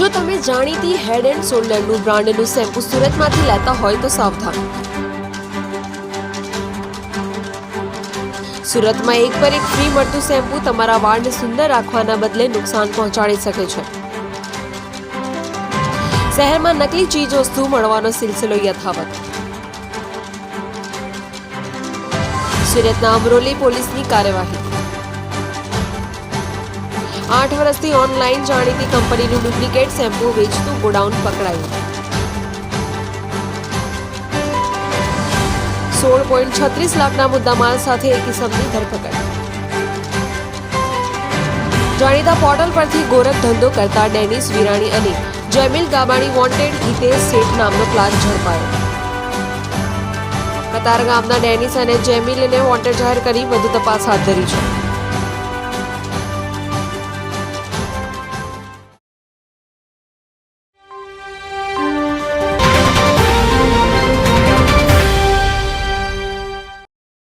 જાણીતી હેડ એન્ડ શોલ્ડરનું બ્રાન્ડનું શેમ્પૂ સુરતમાંથી લેતા હોય તો સાવધાન. સુરતમાં એક પર એક ફ્રી મળતું શેમ્પૂ તમારા વાળને સુંદર રાખવાના બદલે નુકસાન પહોંચાડી શકે છે. શહેરમાં નકલી ચીજ વસ્તુ મળવાનો સિલસિલો યથાવત. સુરતના અમરોલી પોલીસની કાર્યવાહી. આઠ વર્ષથી ઓનલાઈન જાણીતી કંપનીનું ડુપ્લિકેટ શેમ્પૂ વેચતું ગોડાઉન પકડાયું. સોળ પોઈન્ટ છત્રીસ લાખના મુદ્દામાલ સાથે એક ઇસમની ધરપકડ. જાણીતા પોર્ટલ પરથી ગોરખ ધંધો કરતા ડેનિસ વિરાણી અને જયમિલ ગાબાણી વોન્ટેડ હિતેશ શેઠ નામનો પ્લાન ઝડપાયો. કતાર ગામના ડેનિસ અને જેમિલને વોન્ટેડ જાહેર કરી વધુ તપાસ હાથ ધરી છે.